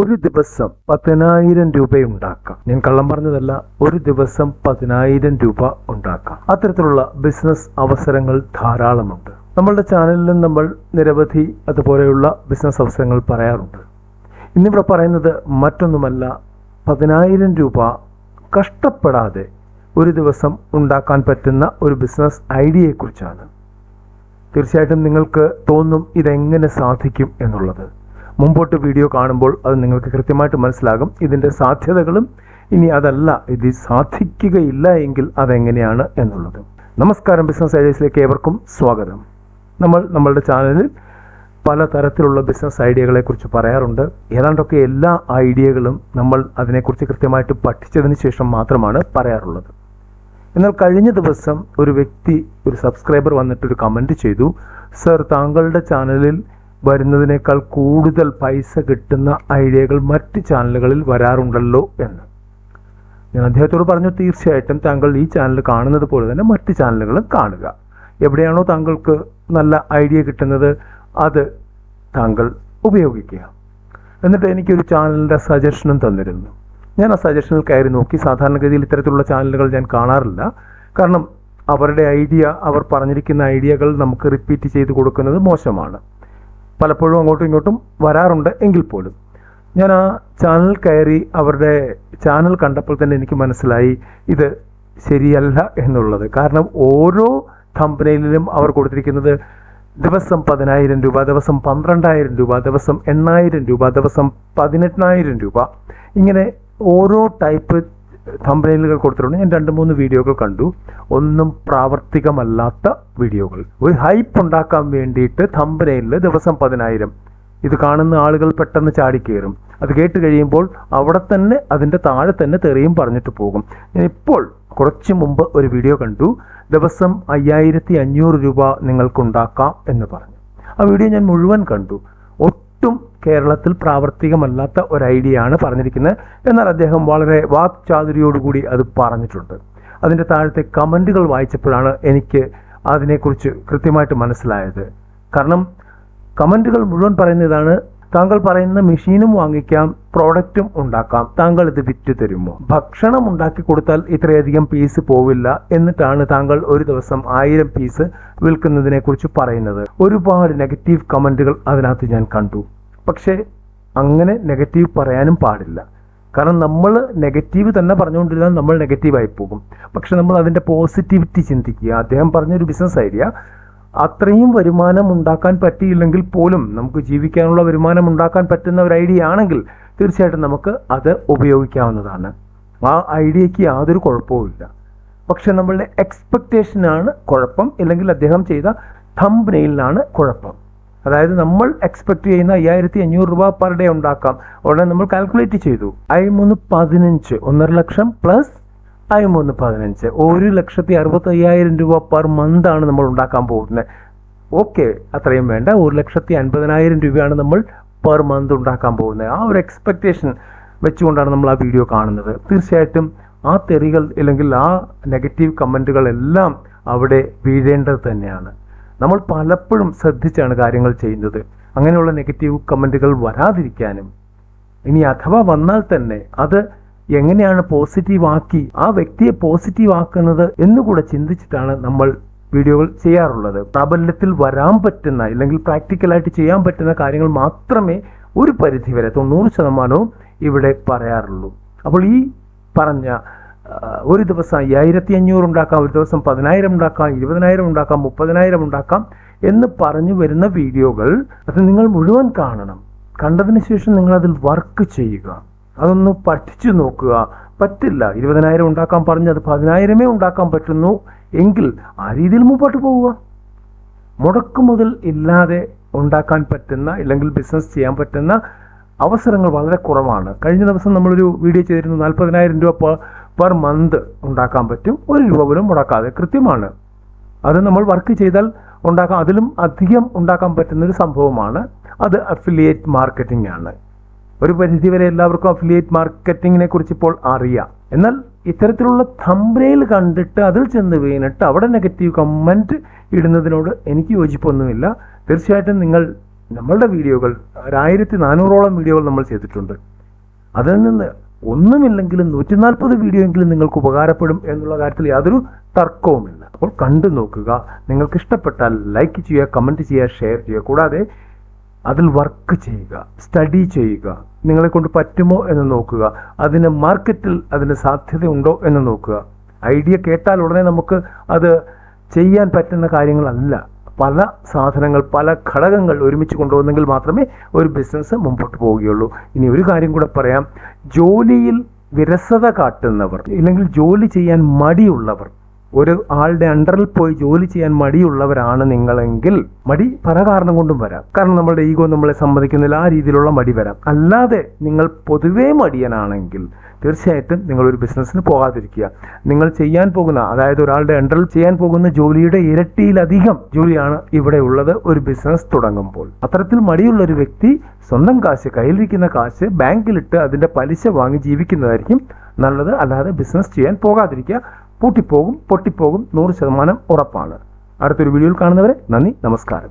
ഒരു ദിവസം പതിനായിരം രൂപ ഉണ്ടാക്കാം. ഞാൻ കള്ളം പറഞ്ഞതല്ല ഒരു ദിവസം പതിനായിരം രൂപ ഉണ്ടാക്കാം. അത്തരത്തിലുള്ള ബിസിനസ് അവസരങ്ങൾ ധാരാളമുണ്ട്. നമ്മളുടെ ചാനലിൽ നമ്മൾ നിരവധി അതുപോലെയുള്ള ബിസിനസ് അവസരങ്ങൾ പറയാറുണ്ട്. ഇന്നിവിടെ പറയുന്നത് മറ്റൊന്നുമല്ല പതിനായിരം രൂപ കഷ്ടപ്പെടാതെ ഒരു ദിവസം ഉണ്ടാക്കാൻ പറ്റുന്ന ഒരു ബിസിനസ് ഐഡിയയെക്കുറിച്ചാണ്. തീർച്ചയായിട്ടും നിങ്ങൾക്ക് തോന്നും ഇതെങ്ങനെ സാധിക്കും എന്നുള്ളത്. മുമ്പോട്ട് വീഡിയോ കാണുമ്പോൾ അത് നിങ്ങൾക്ക് കൃത്യമായിട്ട് മനസ്സിലാകും. ഇതിന്റെ സാധ്യതകളും ഇനി അതല്ല ഇത് സാധിക്കുകയില്ല എങ്കിൽ അതെങ്ങനെയാണ് എന്നുള്ളത്. നമസ്കാരം ബിസിനസ് ഐഡിയസിലേക്ക് ഏവർക്കും സ്വാഗതം. നമ്മൾ നമ്മളുടെ ചാനലിൽ പല തരത്തിലുള്ള ബിസിനസ് ഐഡിയകളെ കുറിച്ച് പറയാറുണ്ട്. ഏതാണ്ടൊക്കെ എല്ലാ ഐഡിയകളും നമ്മൾ അതിനെക്കുറിച്ച് കൃത്യമായിട്ട് പഠിച്ചതിന് ശേഷം മാത്രമാണ് പറയാറുള്ളത്. എന്നാൽ കഴിഞ്ഞ ദിവസം ഒരു വ്യക്തി ഒരു സബ്സ്ക്രൈബർ വന്നിട്ട് ഒരു കമന്റ് ചെയ്തു. സർ താങ്കളുടെ ചാനലിൽ വരുന്നതിനേക്കാൾ കൂടുതൽ പൈസ കിട്ടുന്ന ഐഡിയകൾ മറ്റ് ചാനലുകളിൽ വരാറുണ്ടല്ലോ എന്ന്. ഞാൻ അദ്ദേഹത്തോട് പറഞ്ഞു തീർച്ചയായിട്ടും താങ്കൾ ഈ ചാനൽ കാണുന്നത് പോലെ തന്നെ മറ്റ് ചാനലുകളും കാണുക. എവിടെയാണോ താങ്കൾക്ക് നല്ല ഐഡിയ കിട്ടുന്നത് അത് താങ്കൾ ഉപയോഗിക്കുക. എന്നിട്ട് എനിക്കൊരു ചാനലിന്റെ സജഷനും തന്നിരുന്നു. ഞാൻ ആ സജഷനിൽ കയറി നോക്കി. സാധാരണഗതിയിൽ ഇത്തരത്തിലുള്ള ചാനലുകൾ ഞാൻ കാണാറില്ല. കാരണം അവരുടെ ഐഡിയ അവർ പറഞ്ഞിരിക്കുന്ന ഐഡിയകൾ നമുക്ക് റിപ്പീറ്റ് ചെയ്ത് കൊടുക്കുന്നത് മോശമാണ്. പലപ്പോഴും അങ്ങോട്ടും ഇങ്ങോട്ടും വരാറുണ്ട് എങ്കിൽ പോലും. ഞാൻ ആ ചാനൽ കയറി അവരുടെ ചാനൽ കണ്ടപ്പോൾ തന്നെ എനിക്ക് മനസ്സിലായി ഇത് ശരിയല്ല എന്നുള്ളത്. കാരണം ഓരോ കമ്പനിയിലും അവർ കൊടുത്തിരിക്കുന്നത് ദിവസം പതിനായിരം രൂപ ദിവസം പന്ത്രണ്ടായിരം രൂപ ദിവസം എണ്ണായിരം രൂപ ദിവസം പതിനെട്ടായിരം രൂപ. ഇങ്ങനെ ഓരോ ടൈപ്പ് തമ്പനയിലുകൾ കൊടുത്തിട്ടുണ്ട്. ഞാൻ രണ്ട് മൂന്ന് വീഡിയോകൾ കണ്ടു. ഒന്നും പ്രാവർത്തികമല്ലാത്ത വീഡിയോകൾ. ഒരു ഹൈപ്പ് ഉണ്ടാക്കാൻ വേണ്ടിയിട്ട് തമ്പനയിൽ ദിവസം പതിനായിരം. ഇത് കാണുന്ന ആളുകൾ പെട്ടെന്ന് ചാടി ചാടിക്കയറും അത് കേട്ട് കഴിയുമ്പോൾ അവിടെ തന്നെ അതിന്റെ താഴെ തന്നെ തെറിയും പറഞ്ഞിട്ട് പോകും. ഞാൻ ഇപ്പോൾ കുറച്ച് മുമ്പ് ഒരു വീഡിയോ കണ്ടു. ദിവസം അയ്യായിരത്തി അഞ്ഞൂറ് രൂപ നിങ്ങൾക്കുണ്ടാക്കാം എന്ന് പറഞ്ഞു. ആ വീഡിയോ ഞാൻ മുഴുവൻ കണ്ടു. ഒട്ടും കേരളത്തിൽ പ്രാവർത്തികമല്ലാത്ത ഒരു ഐഡിയ ആണ് പറഞ്ഞിരിക്കുന്നത്. എന്നാൽ അദ്ദേഹം വളരെ വാക്ചാതുരിയോടുകൂടി അത് പറഞ്ഞിട്ടുണ്ട്. അതിന്റെ താഴത്തെ കമന്റുകൾ വായിച്ചപ്പോഴാണ് എനിക്ക് അതിനെക്കുറിച്ച് കൃത്യമായിട്ട് മനസ്സിലായത്. കാരണം കമന്റുകൾ മുഴുവൻ പറയുന്നതാണ് താങ്കൾ പറയുന്ന മെഷീനും വാങ്ങിക്കാം പ്രോഡക്റ്റും ഉണ്ടാക്കാം. താങ്കൾ ഇത് വിറ്റ് തരുമോ? ഭക്ഷണം ഉണ്ടാക്കി കൊടുത്താൽ ഇത്രയധികം പീസ് പോവില്ല എന്നിട്ടാണ് താങ്കൾ ഒരു ദിവസം ആയിരം പീസ് വിൽക്കുന്നതിനെ കുറിച്ച് പറയുന്നത്. ഒരുപാട് നെഗറ്റീവ് കമന്റുകൾ അതിനകത്ത് ഞാൻ കണ്ടു. പക്ഷേ അങ്ങനെ നെഗറ്റീവ് പറയാനും പാടില്ല. കാരണം നമ്മൾ നെഗറ്റീവ് തന്നെ പറഞ്ഞുകൊണ്ടിരുന്നാൽ നമ്മൾ നെഗറ്റീവായി പോകും. പക്ഷെ നമ്മൾ അതിന്റെ പോസിറ്റിവിറ്റി ചിന്തിക്കുക. അദ്ദേഹം പറഞ്ഞൊരു ബിസിനസ് ഐഡിയ അത്രയും വരുമാനം ഉണ്ടാക്കാൻ പറ്റിയില്ലെങ്കിൽ പോലും നമുക്ക് ജീവിക്കാനുള്ള വരുമാനം ഉണ്ടാക്കാൻ പറ്റുന്ന ഒരു ഐഡിയ ആണെങ്കിൽ തീർച്ചയായിട്ടും നമുക്ക് അത് ഉപയോഗിക്കാവുന്നതാണ്. ആ ഐഡിയക്ക് യാതൊരു കുഴപ്പവുമില്ല പക്ഷെ നമ്മളുടെ എക്സ്പെക്റ്റേഷനാണ് കുഴപ്പം. ഇല്ലെങ്കിൽ അദ്ദേഹം ചെയ്ത തമ്പനയിലാണ് കുഴപ്പം. അതായത് നമ്മൾ എക്സ്പെക്ട് ചെയ്യുന്ന അയ്യായിരത്തി അഞ്ഞൂറ് രൂപ പെർ ഡേ ഉണ്ടാക്കാം. ഉടനെ നമ്മൾ കാൽക്കുലേറ്റ് ചെയ്തു. മൂന്ന് പതിനഞ്ച് ഒന്നര ലക്ഷം പ്ലസ് ഐ മൂന്ന് പതിനഞ്ച്. ഒരു ലക്ഷത്തി അറുപത്തി അയ്യായിരം രൂപ പെർ മന്ത് ആണ് നമ്മൾ ഉണ്ടാക്കാൻ പോകുന്നത്. ഓക്കെ അത്രയും വേണ്ട. ഒരു ലക്ഷത്തി അൻപതിനായിരം രൂപയാണ് നമ്മൾ പെർ മന്ത് ഉണ്ടാക്കാൻ പോകുന്നത്. ആ ഒരു എക്സ്പെക്റ്റേഷൻ വെച്ചുകൊണ്ടാണ് നമ്മൾ ആ വീഡിയോ കാണുന്നത്. തീർച്ചയായിട്ടും ആ തെറികൾ അല്ലെങ്കിൽ ആ നെഗറ്റീവ് കമന്റുകളെല്ലാം അവിടെ വീഴേണ്ടത് തന്നെയാണ്. നമ്മൾ പലപ്പോഴും ശ്രദ്ധിച്ചാണ് കാര്യങ്ങൾ ചെയ്യുന്നത്. അങ്ങനെയുള്ള നെഗറ്റീവ് കമന്റുകൾ വരാതിരിക്കാനും ഇനി അഥവാ വന്നാൽ തന്നെ അത് എങ്ങനെയാണ് പോസിറ്റീവ് ആക്കി ആ വ്യക്തിയെ പോസിറ്റീവ് ആക്കുന്നത് എന്നുകൂടെ ചിന്തിച്ചിട്ടാണ് നമ്മൾ വീഡിയോകൾ ചെയ്യാറുള്ളത്. പ്രാബല്യത്തിൽ വരാൻ പറ്റുന്ന അല്ലെങ്കിൽ പ്രാക്ടിക്കലായിട്ട് ചെയ്യാൻ പറ്റുന്ന കാര്യങ്ങൾ മാത്രമേ ഒരു പരിധി വരെ തൊണ്ണൂറ് ശതമാനവും ഇവിടെ പറയാറുള്ളൂ. അപ്പോൾ ഈ പറഞ്ഞ ഒരു ദിവസം അയ്യായിരത്തി അഞ്ഞൂറ് ഉണ്ടാക്കാം ഒരു ദിവസം പതിനായിരം ഉണ്ടാക്കാം ഇരുപതിനായിരം ഉണ്ടാക്കാം മുപ്പതിനായിരം ഉണ്ടാക്കാം എന്ന് പറഞ്ഞു വരുന്ന വീഡിയോകൾ അത് നിങ്ങൾ മുഴുവൻ കാണണം. കണ്ടതിന് ശേഷം നിങ്ങൾ അതിൽ വർക്ക് ചെയ്യുക. അതൊന്ന് പഠിച്ചു നോക്കുക. പറ്റില്ല. ഇരുപതിനായിരം ഉണ്ടാക്കാൻ പറഞ്ഞ് അത് പതിനായിരമേ ഉണ്ടാക്കാൻ പറ്റുന്നു. എങ്കിൽ ആ രീതിയിൽ മുമ്പോട്ട് പോവുക. മുടക്ക് മുതൽ ഇല്ലാതെ ഉണ്ടാക്കാൻ പറ്റുന്ന ഇല്ലെങ്കിൽ ബിസിനസ് ചെയ്യാൻ പറ്റുന്ന അവസരങ്ങൾ വളരെ കുറവാണ്. കഴിഞ്ഞ ദിവസം നമ്മളൊരു വീഡിയോ ചെയ്തിരുന്നു. നാൽപ്പതിനായിരം രൂപ പെർ മന്ത് ഉണ്ടാക്കാൻ പറ്റും. ഒരു രൂപ പോലും മുടക്കാതെ കൃത്യമാണ്. അത് നമ്മൾ വർക്ക് ചെയ്താൽ ഉണ്ടാക്കാം. അതിലും അധികം ഉണ്ടാക്കാൻ പറ്റുന്ന ഒരു സംഭവമാണ്. അത് അഫിലിയേറ്റ് മാർക്കറ്റിംഗ് ആണ്. ഒരു പരിധിവരെ എല്ലാവർക്കും അഫിലിയേറ്റ് മാർക്കറ്റിങ്ങിനെ കുറിച്ച് ഇപ്പോൾ അറിയാം. എന്നാൽ ഇത്തരത്തിലുള്ള തമ്പ്രയിൽ കണ്ടിട്ട് അതിൽ ചെന്ന് വീണിട്ട് അവിടെ നെഗറ്റീവ് കമന്റ് ഇടുന്നതിനോട് എനിക്ക് യോജിപ്പൊന്നുമില്ല. തീർച്ചയായിട്ടും നിങ്ങൾ നമ്മളുടെ വീഡിയോകൾ ഒരായിരത്തി നാനൂറോളം വീഡിയോകൾ നമ്മൾ ചെയ്തിട്ടുണ്ട്. അതിൽ നിന്ന് ഒന്നുമില്ലെങ്കിലും നൂറ്റി നാൽപ്പത് വീഡിയോ എങ്കിലും നിങ്ങൾക്ക് ഉപകാരപ്പെടും എന്നുള്ള കാര്യത്തിൽ യാതൊരു തർക്കവുമില്ല. അപ്പോൾ കണ്ടു നോക്കുക. നിങ്ങൾക്ക് ഇഷ്ടപ്പെട്ടാൽ ലൈക്ക് ചെയ്യുക കമന്റ് ചെയ്യുക ഷെയർ ചെയ്യുക. കൂടാതെ അതിൽ വർക്ക് ചെയ്യുക സ്റ്റഡി ചെയ്യുക നിങ്ങളെ കൊണ്ട് പറ്റുമോ എന്ന് നോക്കുക അതിന് മാർക്കറ്റിൽ അതിന് സാധ്യതയുണ്ടോ എന്ന് നോക്കുക. ഐഡിയ കേട്ടാൽ ഉടനെ നമുക്ക് അത് ചെയ്യാൻ പറ്റുന്ന കാര്യങ്ങളല്ല. പല സാധനങ്ങൾ പല ഘടകങ്ങൾ ഒരുമിച്ച് കൊണ്ടുവന്നെങ്കിൽ മാത്രമേ ഒരു ബിസിനസ് മുമ്പോട്ട് പോവുകയുള്ളൂ. ഇനി ഒരു കാര്യം കൂടെ പറയാം. ജോലിയിൽ വിരസത കാട്ടുന്നവർ ഇല്ലെങ്കിൽ ജോലി ചെയ്യാൻ മടിയുള്ളവർ ഒരു ആളുടെ അണ്ടറിൽ പോയി ജോലി ചെയ്യാൻ മടിയുള്ളവരാണ് നിങ്ങളെങ്കിൽ മടി പല കാരണം കൊണ്ടും വരാം. കാരണം നമ്മുടെ ഈഗോ നമ്മളെ സമ്മതിക്കുന്നില്ല ആ രീതിയിലുള്ള മടി വരാം. അല്ലാതെ നിങ്ങൾ പൊതുവേ മടിയനാണെങ്കിൽ തീർച്ചയായിട്ടും നിങ്ങൾ ഒരു ബിസിനസ്സിന് പോകാതിരിക്കുക. നിങ്ങൾ ചെയ്യാൻ പോകുന്ന അതായത് ഒരാളുടെ അണ്ടറിൽ ചെയ്യാൻ പോകുന്ന ജോലിയുടെ ഇരട്ടിയിലധികം ജോലിയാണ് ഇവിടെ ഉള്ളത് ഒരു ബിസിനസ് തുടങ്ങുമ്പോൾ. അത്തരത്തിൽ മടിയുള്ള ഒരു വ്യക്തി സ്വന്തം കാശ് കയ്യിലിരിക്കുന്ന കാശ് ബാങ്കിലിട്ട് അതിന്റെ പലിശ വാങ്ങി ജീവിക്കുന്നതായിരിക്കും നല്ലത്. അല്ലാതെ ബിസിനസ് ചെയ്യാൻ പോകാതിരിക്കുക. പൂട്ടിപ്പോകും പൊട്ടിപ്പോകും നൂറ് ശതമാനം ഉറപ്പാണ്. അടുത്തൊരു വീഡിയോയിൽ കാണുന്നവരെ നന്ദി നമസ്കാരം.